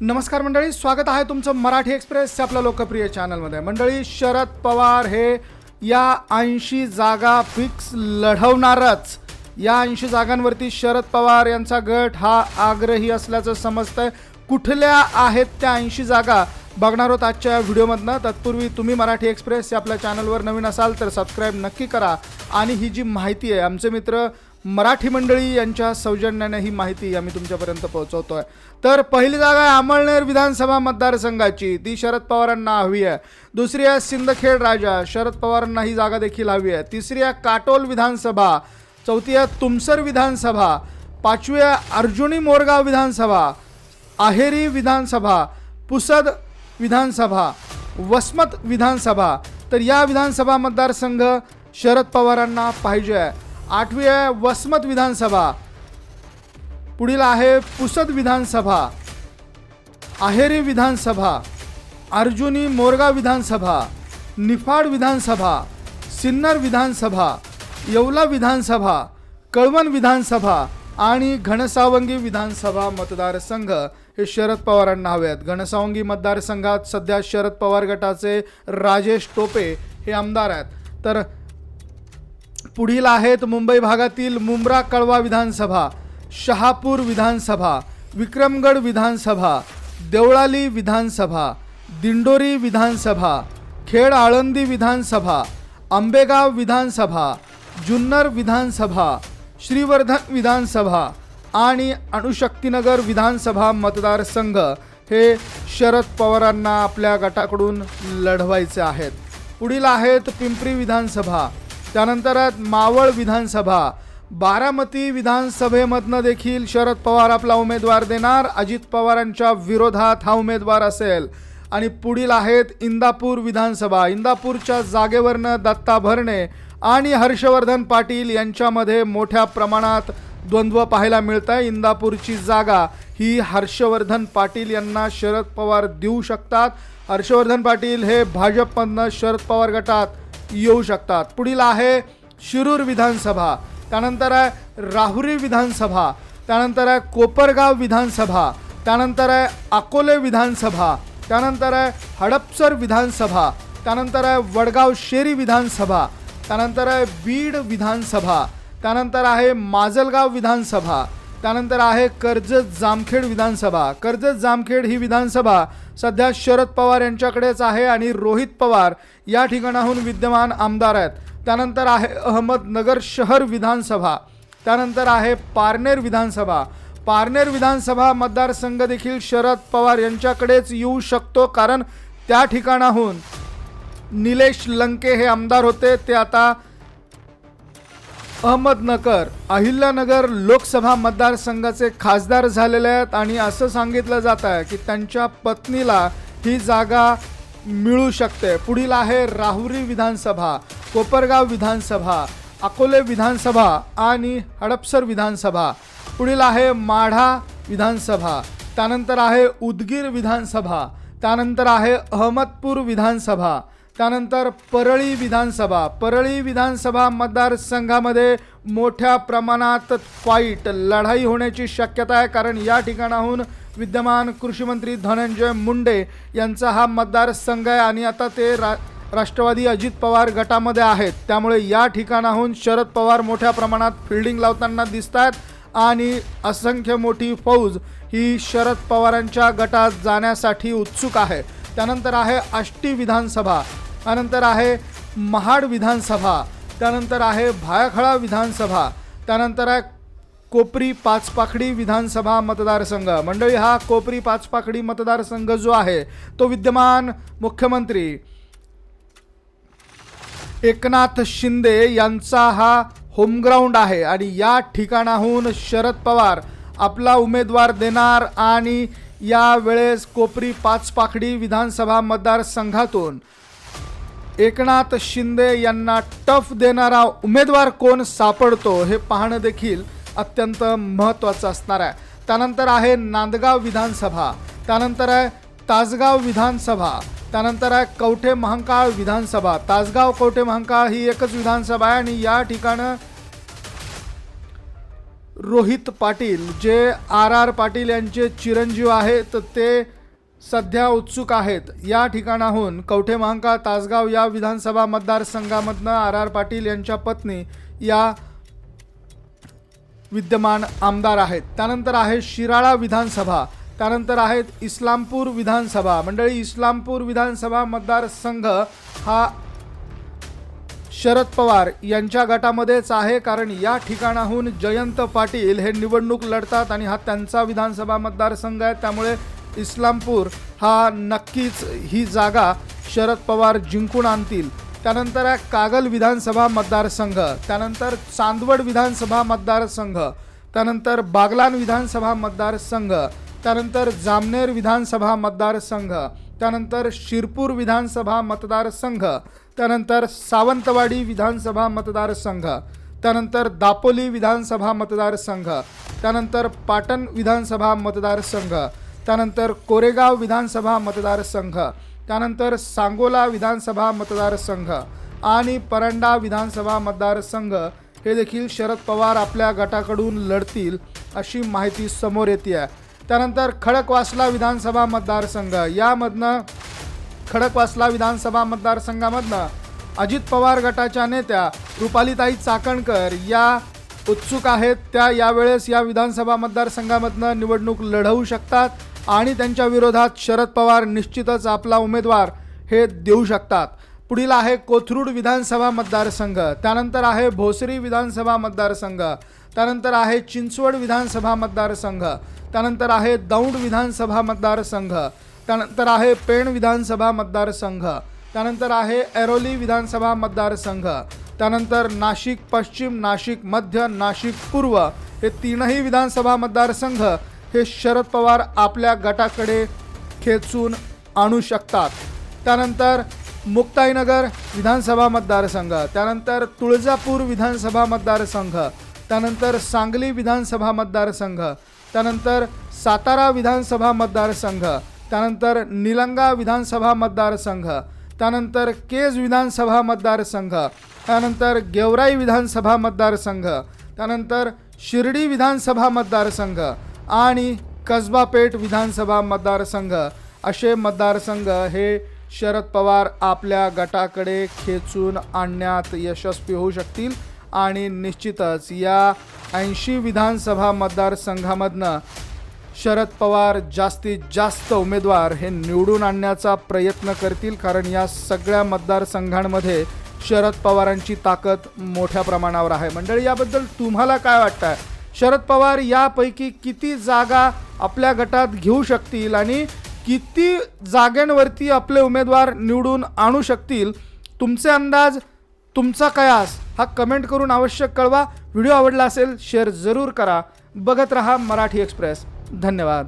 नमस्कार मंडळी स्वागत आहे तुमचं मराठी एक्सप्रेस आपल्या लोकप्रिय चॅनलमध्ये. मंडळी शरद पवार हे या ऐंशी जागा फिक्स लढवणारच. या ऐंशी जागांवरती शरद पवार यांचा गट हा आग्रही असल्याचं समजतंय. कुठल्या आहेत त्या ऐंशी जागा? बघणार आहोत आजच्या व्हिडिओमधनं. तत्पूर्वी तुम्ही मराठी एक्सप्रेस या आपल्या चॅनलवर नवीन असाल तर सबस्क्राईब नक्की करा. आणि ही जी माहिती आहे आमचे मित्र मराठी मंडळी यांच्या सौजन्याने ही माहिती आम्ही तुमच्यापर्यंत पोहोचवतोय. तर पहिली जागा आहे अमळनेर विधानसभा मतदारसंघाची. ती शरद पवारांना हवी आहे. दुसरी आहे सिंदखेड राजा. शरद पवारांना ही जागा देखील हवी आहे. तिसरी आहे काटोल विधानसभा. चौथी आहे तुमसर विधानसभा. पाचवी आहे अर्जुनी मोरगाव विधानसभा. आहेरी विधानसभा. पुसद विधानसभा. वसमत विधानसभा. तर या विधानसभा मतदारसंघ शरद पवारांना पाहिजे आहे. आठवी आहे वसमत विधानसभा. पुढील आहे पुसद विधानसभा. आहेरी विधानसभा. अर्जुनी मोरगाव विधानसभा. निफाड विधानसभा. सिन्नर विधानसभा. येवला विधानसभा. कळवण विधानसभा आणि घनसावंगी विधानसभा मतदारसंघ हे शरद पवारांना हवे आहेत घनसावंगी मतदारसंघात सध्या शरद पवार गटाचे राजेश टोपे हे आमदार आहेत. तर पुढील आहेत मुंबई भागातील मुंब्रा कळवा विधानसभा शहापूर विधानसभा विक्रमगड विधानसभा देवळाली विधानसभा दिंडोरी विधानसभा खेड आळंदी विधानसभा आंबेगाव विधानसभा जुन्नर विधानसभा श्रीवर्धन विधानसभा आणि अणुशक्तीनगर विधानसभा मतदारसंघ हे शरद पवारांना आपल्या गटाकडून लढवायचे आहेत. पुढील आहेत पिंपरी विधानसभा त्यानंतर मावळ विधानसभा. बारामती विधानसभेमधनं देखील शरद पवार आपला उमेदवार देणार अजित पवारांच्या विरोधात हा उमेदवार असेल. आणि पुढील आहेत इंदापूर विधानसभा. इंदापूरच्या जागेवरनं दत्ता भरणे आणि हर्षवर्धन पाटील यांच्यामध्ये मोठ्या प्रमाणात द्वंद्व पाहायला मिळत आहे इंदापूरची जागा ही हर्षवर्धन पाटील यांना शरद पवार देऊ शकतात. हर्षवर्धन पाटील हे भाजपमधनं शरद पवार गटात येऊ शकतात. पुढील आहे शिरूर विधानसभा. त्यानंतर आहे राहुरी विधानसभा. त्यानंतर आहे कोपरगाव विधानसभा. त्यानंतर आहे अकोले विधानसभा. त्यानंतर आहे हडपसर विधानसभा. त्यानंतर आहे वडगाव शेरी विधानसभा. त्यानंतर आहे बीड विधानसभा. त्यानंतर आहे माजलगाव विधानसभा. त्यानंतर आहे कर्जत जामखेड विधानसभा. कर्जत जामखेड ही विधानसभा सध्या शरद पवार यांच्याकडेच आहे आणि रोहित पवार या ठिकाणाहून विद्यमान आमदार आहेत. त्यानंतर आहे अहमदनगर शहर विधानसभा. त्यानंतर आहे पारनेर विधानसभा. पारनेर विधानसभा मतदारसंघ देखील शरद पवार यांच्याकडेच येऊ शकतो कारण त्या ठिकाणाहून निलेश लंके हे आमदार होते. ते आता अहमदनगर अहिल्यानगर लोकसभा मतदारसंघाचे खासदार झालेले आहेत आणि असं सांगितलं जात आहे की त्यांच्या पत्नीला ही जागा मिळू शकते. पुढील आहे राहुरी विधानसभा कोपरगाव विधानसभा अकोले विधानसभा आणि हडपसर विधानसभा. पुढील आहे माढा विधानसभा त्यानंतर आहे उदगीर विधानसभा त्यानंतर आहे अहमदपूर विधानसभा. त्यानंतर परळी विधानसभा परळी विधानसभा मतदारसंघामध्ये मोठ्या प्रमाणात फाईट लढाई होण्याची शक्यता आहे. कारण या ठिकाणाहून विद्यमान कृषीमंत्री धनंजय मुंडे यांचा हा मतदारसंघ आहे आणि आता ते रा राष्ट्रवादी अजित पवार गटामध्ये आहेत. त्यामुळे या ठिकाणाहून शरद पवार मोठ्या प्रमाणात फिल्डिंग लावताना दिसत आहेत आणि असंख्य मोठी फौज ही शरद पवारांच्या गटात जाण्यासाठी उत्सुक आहे. त्यानंतर आहे आष्टी विधानसभा. त्यानंतर आहे महाड विधानसभा त्यानंतर आहे भायखळा विधानसभा त्यानंतर आहे कोपरी पाचपाखडी विधानसभा मतदारसंघ. मंडळी हा कोपरी पाचपाखडी मतदारसंघ जो आहे तो विद्यमान मुख्यमंत्री एकनाथ शिंदे यांचा हा होमग्राऊंड आहे आणि या ठिकाणाहून शरद पवार आपला उमेदवार देणार आणि या वेळेस कोपरी पाचपाखडी विधानसभा मतदारसंघातून एकनाथ शिंदे यांना टफ देणारा उमेदवार कोण सापडतो हे पाहणं देखील अत्यंत महत्त्वाचं असणार आहे. त्यानंतर आहे नांदगाव विधानसभा. त्यानंतर आहे तासगाव विधानसभा. त्यानंतर आहे कवठे महांकाळ विधानसभा. तासगाव कवठे महांकाळ ही एकच विधानसभा आहे आणि या ठिकाणं रोहित पाटील जे आर आर पाटील यांचे चिरंजीव आहेत ते सध्या उत्सुक आहेत. या ठिकाणाहून कवठे महांका तासगाव या विधानसभा मतदारसंघामधनं आर आर पाटील यांच्या पत्नी या विद्यमान आमदार आहेत. त्यानंतर आहे शिराळा विधानसभा. त्यानंतर आहेत इस्लामपूर विधानसभा. मंडळी इस्लामपूर विधानसभा मतदारसंघ हा शरद पवार यांच्या गटामध्येच आहे. कारण या ठिकाणाहून जयंत पाटील हे निवडणूक लढतात आणि हा त्यांचा विधानसभा मतदारसंघ आहे. त्यामुळे इस्लामपूर हा नक्कीच ही जागा शरद पवार जिंकून आणतील. त्यानंतर आहे कागल विधानसभा मतदारसंघ. त्यानंतर चांदवड विधानसभा मतदारसंघ. त्यानंतर बागलान विधानसभा मतदारसंघ. त्यानंतर जामनेर विधानसभा मतदारसंघ. त्यानंतर शिरपूर विधानसभा मतदारसंघ. त्यानंतर सावंतवाडी विधानसभा मतदारसंघ. त्यानंतर दापोली विधानसभा मतदारसंघ. त्यानंतर पाटण विधानसभा मतदारसंघ. त्यानंतर कोरेगाव विधानसभा मतदारसंघ त्यानंतर सांगोला विधानसभा मतदारसंघ आणि परंडा विधानसभा मतदारसंघ हे देखील शरद पवार आपल्या गटाकडून लढतील अशी माहिती समोर येते आहे त्यानंतर खडकवासला विधानसभा मतदारसंघ. यामधनं खडकवासला विधानसभा मतदारसंघामधनं अजित पवार गटाच्या नेत्या रुपालीताई चाकणकर या उत्सुक आहेत. त्या यावेळेस या विधानसभा मतदारसंघामधनं निवडणूक लढवू शकतात. आणि त्यांच्या विरोधात शरद पवार निश्चितच आपला उमेदवार हे देऊ शकतात. पुढील आहे कोथरूड विधानसभा मतदारसंघ. त्यानंतर आहे भोसरी विधानसभा मतदारसंघ. त्यानंतर आहे चिंचवड विधानसभा मतदारसंघ. त्यानंतर आहे दौंड विधानसभा मतदारसंघ. त्यानंतर आहे पेण विधानसभा मतदारसंघ. त्यानंतर आहे ऐरोली विधानसभा मतदारसंघ. त्यानंतर नाशिक पश्चिम नाशिक मध्य नाशिक पूर्व हे तीनही विधानसभा मतदारसंघ हे शरद पवार आपल्या गटाकडे खेचून आणू शकतात. त्यानंतर मुक्ताईनगर विधानसभा मतदारसंघ त्यानंतर तुळजापूर विधानसभा मतदारसंघ त्यानंतर सांगली विधानसभा मतदारसंघ त्यानंतर सातारा विधानसभा मतदारसंघ त्यानंतर निलंगा विधानसभा मतदारसंघ त्यानंतर केज विधानसभा मतदारसंघ त्यानंतर गेवराई विधानसभा मतदारसंघ त्यानंतर शिर्डी विधानसभा मतदारसंघ आणि कसबा पेठ विधानसभा मतदारसंघ. असे मतदारसंघ हे शरद पवार आपल्या गटाकडे खेचून आणण्यात यशस्वी होऊ शकतील आणि निश्चितच या ऐंशी विधानसभा मतदारसंघामधनं शरद पवार जास्तीत जास्त उमेदवार हे निवडून आणण्याचा प्रयत्न करतील कारण या सगळ्या मतदारसंघांमध्ये शरद पवारांची ताकद मोठ्या प्रमाणावर आहे. मंडळी याबद्दल तुम्हाला काय वाटतं शरद पवार यापैकी किती जागा आपल्या गटात घेऊ शकतील आणि किती जागांवरती आपले उमेदवार निवडून आणू शकतील? तुमचे अंदाज तुमचा कयास हा कमेंट करून आवश्यक कळवा. व्हिडिओ आवडला असेल शेअर जरूर करा. बघत रहा मराठी एक्सप्रेस धन्यवाद.